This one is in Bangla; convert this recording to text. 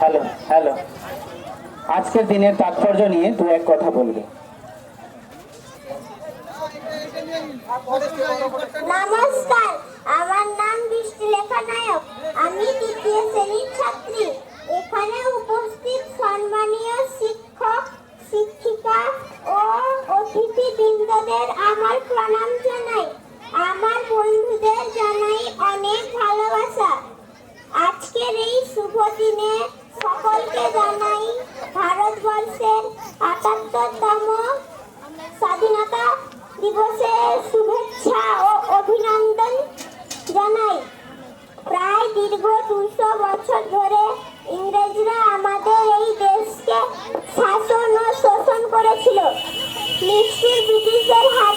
হ্যালো হ্যালো আজকের দিনের তাৎপর্য নিয়ে দু এক কথা বলবে। নমস্কার, আমার নাম বৃষ্টিলেখা নায়ক। আমি তৃতীয় শ্রেণির ছাত্রী। এখানে উপস্থিত সম্মানীয় শিক্ষক, শিক্ষিকা ও অতিথি বৃন্দদের আমার প্রণাম জানাই। আমার একাত্তরতম স্বাধীনতা দিবসে শুভেচ্ছা ও অভিনন্দন জানাই। প্রায় দীর্ঘ দুশো বছর ধরে ইংরেজরা আমাদের এই দেশকে শাসন ও শোষণ করেছিল। নিশ্চয়ই ব্রিটিশদের হাত